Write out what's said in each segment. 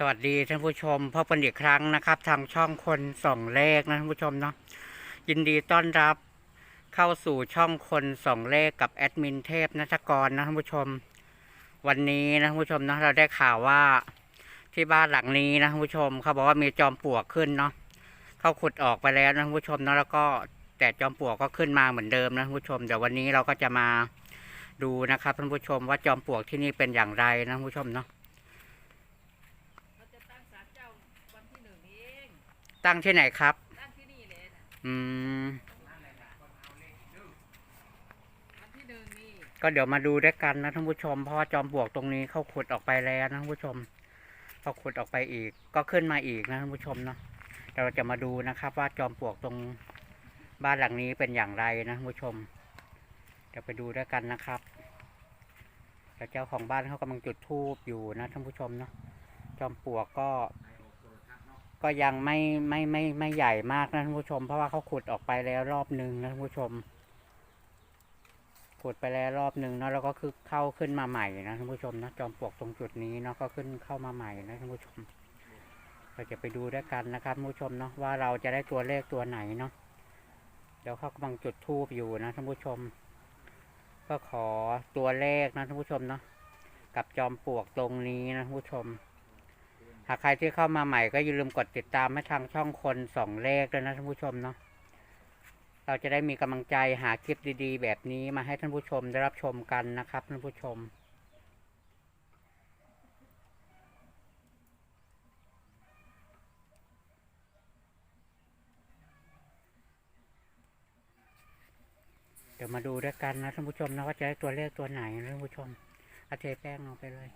สวัสดีท่านผู้ชมพบกันอีกครั้งนะครับ ทางช่องคนส่องเลขนะท่านผู้ชมเนาะยินดีต้อนรับเข้าสู่ช่องคนส่องเลขกับแอดมินเทพนัทกรนะท่านผู้ชม วันนี้นะท่านผู้ชมเนาะเราได้ข่าวว่าที่บ้านหลังนี้นะท่านผู้ชม เขาบอกว่ามีจอมปลวกขึ้นเนาะเขาขุดออกไปแล้วนะท่านผู้ชมเนาะแล้วก็แต่จอมปลวกก็ขึ้นมาเหมือนเดิมนะท่านผู้ชมเดี๋ยววันนี้เราก็จะมาดูนะครับท่านผู้ชมว่าจอมปลวกที่นี่เป็นอย่างไรนะท่านผู้ชมเนาะ เราจะตั้งศาลเจ้าวันที่หนึ่งเอง ตั้งที่ไหนครับ ตั้งที่นี่เลยนะอืม วันที่หนึ่งนี่ก็เดี๋ยวมาดูด้วยกันนะท่านผู้ชม เพราะว่าจอมปลวกตรงนี้เขาขุดออกไปแล้วนะท่านผู้ชมพอขุดออกไปอีก ก็ขึ้นมาอีกนะท่านผู้ชมเนาะเดี๋ยวเราจะมาดูนะครับ ว่าจอมปลวกตรงบ้านหลังนี้เป็นอย่างไรนะท่านผู้ชมเดี๋ยวไปดูด้วยกันนะครับเดี๋ยวเจ้าของบ้านเขากำลังจุดธูปอยู่นะท่านผู้ชมเนาะจอมปลวกก็ ก็ยังไม่ไม่ไม่ไม่ใหญ่มากนะท่านผู้ชม เพราะว่าเขาขุดออกไปแล้วรอบหนึ่งนะท่านผู้ชม ขุดไปแล้วรอบหนึ่งเนาะแล้วก็คือเข้าขึ้นมาใหม่นะท่านผู้ชมนะจอมปลวกตรงจุดนี้เนาะก็ขึ้นเข้ามาใหม่นะท่านผู้ชม เราจะไปดูด้วยกันนะครับท่านผู้ชมเนาะว่าเราจะได้ตัวเลขตัวไหนเนาะเดี๋ยวเขากำลังจุดทูบอยู่นะท่านผู้ชม ก็ขอตัวเลขนะท่านผู้ชมเนาะกับจอมปลวกตรงนี้นะท่านผู้ชม หากใครที่เข้ามาใหม่ก็อย่าลืมกดติดตามให้ทางช่องคนสองเลขด้วยนะท่านผู้ชมเนาะเราจะได้มีกำลังใจหาคลิปดีๆ แบบนี้มาให้ท่านผู้ชมได้รับชมกันนะครับท่านผู้ชมเดี๋ยวมาดูด้วยกันนะท่านผู้ชมนะว่าจะได้ตัวเลขตัวไหนนะท่านผู้ชมอาเทแป้งลงไปเลย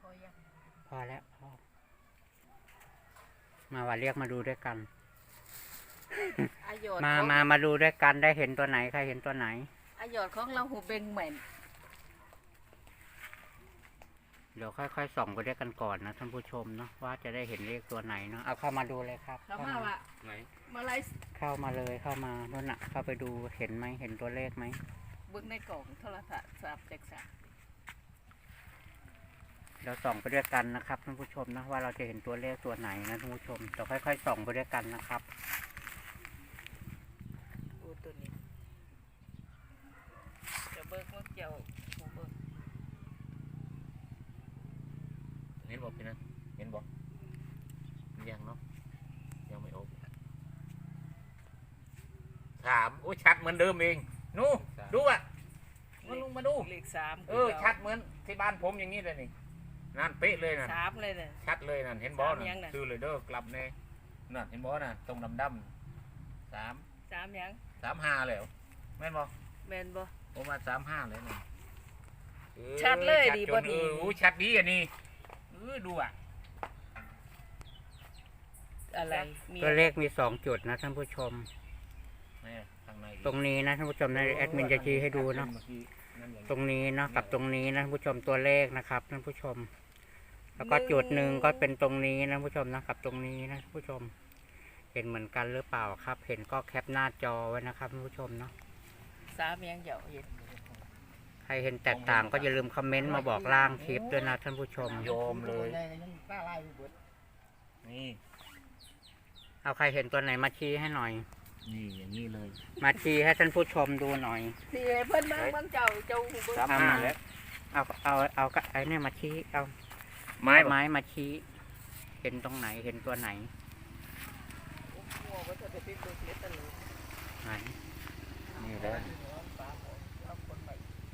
พอยัง พ อแล้วพอมาว่าเรียกมาดูด้วยกัน อายอดมาของมามาดูด้วยกันได้เห็นตัวไหนใครเห็นตัวไหน อายอดของเราหูเบงเหม็นเดี๋ยวค่อยๆส่องไปด้วยกันก่อนนะท่านผู้ชมเนาะว่าจะได้เห็นเลขตัวไหนเนาะเอาเข้ามาดูเลยครับเขามาว่าไหนมาไล่เข้ามาเลยเข้ามาโน่นน่ะ เข้าไปดูเห็นไหมเห็นตัวเลขไหมเบิ้งในกล่องโทรศัพท์สับแจกสา เดี๋ยวส่องไปด้วยกันนะครับท่านผู้ชมนะว่าเราจะเห็นตัวเลขตัวไหนนะท่านผู้ชมเดี๋ยวค่อยๆส่องไปด้วยกันนะครับดูตัวนี้จะเบิ้งว่าเจ้าหูเบิ้งเห็นบอกพี่นะเห็นบอกยังเนาะยังไม่โอบถามโอ้ยชัดเหมือนเดิมเองนู่ดูอะมาลุงมาดูเลขสามเออชัดเหมือนที่บ้านผมอย่างนี้เลยนี่ นั่นเป๊ะเลยนั่นสามเลยเนี่ย ชัดเลยนั่นเห็นบอสามยังนั่น่ะนคือเลยเด้อกลับเน่นั่นเห็นบอน่ะตรงดำดำๆสามสามยังสามห้าแล้วแม่นบอแมนบ่ ผมมาสามห้าเลยนี่ออชัดเลยดีจบ่นดี เออโอ้ชัดดีอันนี้เออดูอะ อะไรมีตัวเลขมีสองจุดนะท่านผู้ชม นี่ข้างในตรงนี้นะท่านผู้ชมนะแอดมินจะชี้ให้ดูเนาะ ตรงนี้เนาะกับตรงนี้นะท่านผู้ชมตัวเลขนะครับท่านผู้ชม แล้วก็จุดหนึ่งก็เป็นตรงนี้นะท่านผู้ชมนะกับตรงนี้นะท่านผู้ชม เห็นเหมือนกันหรือเปล่าครับ เห็นก็แคปหน้าจอไว้นะครับท่านผู้ชมเนาะสามยังเดี๋ยวเห็นใครเห็นแตกต่างก็อย่าลืมคอมเมนต์มาบอกล่างคลิปด้วยนะท่านผู้ชม โยมเลย นี่ เอาใครเห็นตัวไหนมาชี้ให้หน่อย นี่อย่างนี้เลย มาชี้ให้ท่านผู้ชมดูหน่อยที่เพิ่นเบิ่งเบิ่งเจ้าเจ้าหูเบิ่งสามห้าแล้วเอาเอาเอาก็ไอ้เนี่ยมาชี้เอาไม้ไม้มาชี้ เห็นตรงไหนเห็นตัวไหนหัวก็จะไปเป็นตัวเสียตลอดไหนนี่แล้ว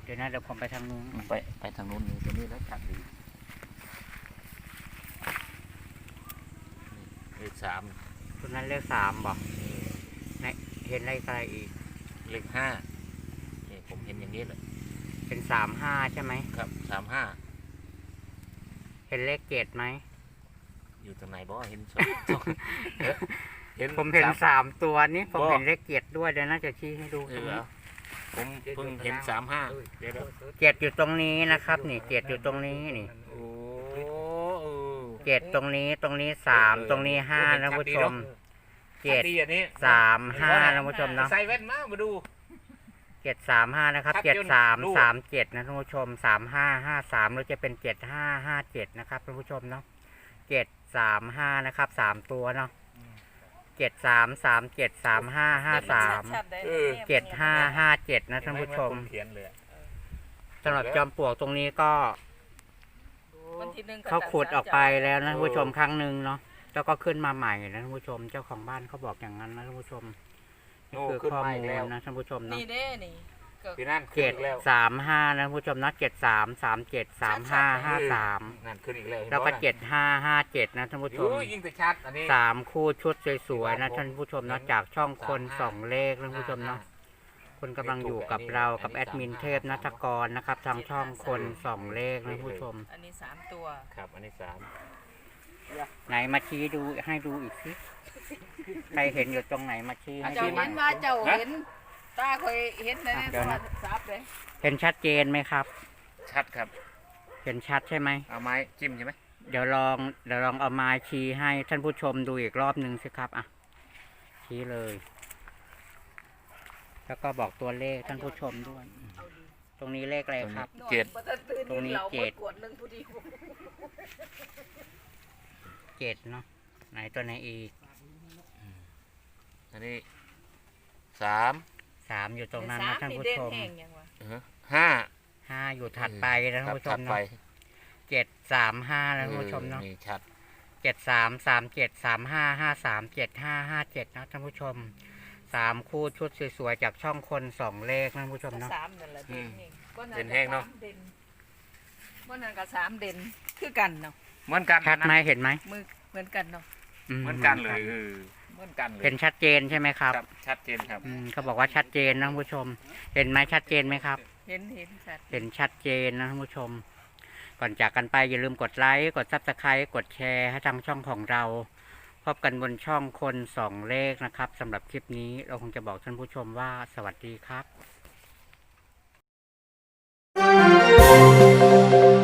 เดี๋ยวนะเดี๋ยวผมไปทางนู้นไปไปทางนู้นนี่ตัวนี้แล้วชัดดีเลขสามตัวนั้นเลขสามบอกไหนเห็นเลขอะไรอีก เลขห้านี่ผมเห็นอย่างนี้เลยเป็นสามห้าใช่ไหม ครับสามห้าเห็นเลขเจ็ดไหม อยู่ตรงไหนบ่เห็นสองสองเอ๊ะเห็นผมเห็นสาม สามตัวนี้ผมบ่ เห็นเลขเจ็ดด้วยเดี๋ยวน่าจะชี้ให้ดูเอตรงอนี้ผมเพิ่งเห็นสามห้าเดี๋ยวเดี๋ยวเจ็ดอยู่ตรงนี้นะครับ นี่เจ็ดอยู่ตรงนี้นี่โอ้เออ เจ็ดตรงนี้ตรงนี้สามตรงนี้ห้านะคุณผู้ชม เจ็ดดีอันนี้สามห้านะคุณผู้ชมเนาะใส่แว่นมามาดูเจ็ดสามห้านะครับครับเจ็ดสามดูสามเจ็ดนะท่านผู้ชมสามห้าห้าสามหรือจะเป็นเจ็ดห้าห้าเจ็ดนะครับท่านผู้ชมเนาะเจ็ดสามห้านะครับสามตัวเนาะเจ็ดสามสามเจ็ดสามห้าห้าสามชัดๆได้เออเจ็ดห้าห้าเจ็ดนะท่านผู้ชมเขียนเลยอะสำหรับจอมปลวกตรงนี้ก็วันที่หนึ่งเขาขุดออกไปแล้วนะท่านผู้ชมครั้งหนึ่งเนาะ แล้วก็ขึ้นมาใหม่นะท่านผู้ชม เจ้าของบ้านเขาบอกอย่างนั้นนะท่านผู้ชมนี่โอ้คือขึ้นข้อมามูอีกลแล้วนะท่านผู้ชมเนาะนี่เด้นี่ก็พี่นั่นขึ้นเจ็ดอีกแล้วสามห้านะท่านผู้ชมเนาะเจ็ดสามสามเจ็ดสามห้าห้าสามนั่นขึ้นอีกแล้วห็นแล้วก็บ่น่ะเจ็ดห้าห้าเจ็ดนะท่านผู้ชมโอ้ยยิ่งแต่ชัดอันนี้สามคู่ชุดสวยๆนะผมท่านผู้ชมเนาะจากช่องคนสองเลขนะท่านผู้ชมเนาะคุณกำลังอยู่กับเรากับแอดมินเทพนัทกรนะครับ ทางช่องคนสองเลขนะท่านผู้ชม อันนี้สามตัวครับ อันนี้สาม ไหนมาชี้ดูให้ดูอีกสิใครเห็นอยู่ตรงไหนมาชี้ให้เจ้าดูเห็นว่าเจ้าเห็น ตาเคยเห็นในอะโทเดี๋ยวรนะศัพท์เลยเห็นชัดเจนไหมครับ ชัดครับ เห็นชัดใช่ไหม เอาไม้จิ้มใช่ไหมเดี๋ยวลองเดี๋ยวลองเอาไม้ชี้ให้ท่านผู้ชมดูอีกรอบหนึ่งสิครับอะชี้เลย แล้วก็บอกตัวเลขท่านผู้ชมด้วย ตรงนี้เลขอะไรครับ เจ็ดบ่ทันตื่นตรงนี้เราเจ็ดกดหนึ่งผู้ดี เจ็ดเนาะไหนตัวไหนอีกอันนี้สามสามอยู่ตรงนั้นสานะมท่านนี่ผู้เด่นชมแห้งยังวะเออห้าห้าอยู่ถัดไปนะท่านผู้ชถัมดไปเนาะเจ็ดสามห้านะท่านผู้ชมเนาะออนี่ชัดเจ็ดสามสามเจ็ดสามห้าห้าสามเจ็ดห้าห้าเจ็ดนะท่านผู้ชมสามคู่ชุดสวยๆจากช่องคนสองเลขนะท่านผู้ชมเนาะสามนั่นแหละเด่นแห้งบ่เด่นแห้งเนาะก็สมเด่นบ่นั่นก็สามเด่นคือกันเนาะ เหมือนกันชัดไหมเห็นไหมมือเหมือนกันเนาะเหมือนกันเลยเออเหมือนกันเลยเห็นชัดเจนใช่ไหมครับครับชัดเจนครับอืมเขาบอกว่าชัดเจนนะท่านผู้ชม เห็นไหมชัดเจนไหมครับ เห็นเห็นชัดเห็นชัดเจนนะท่านผู้ชม ก่อนจากกันไปอย่าลืมกดไลค์กดซับสไครต์กดแชร์ให้ทางช่องของเราพบกันบนช่องคนสองเลขนะครับสำหรับคลิปนี้เราคงจะบอกท่านผู้ชมว่าสวัสดีครับ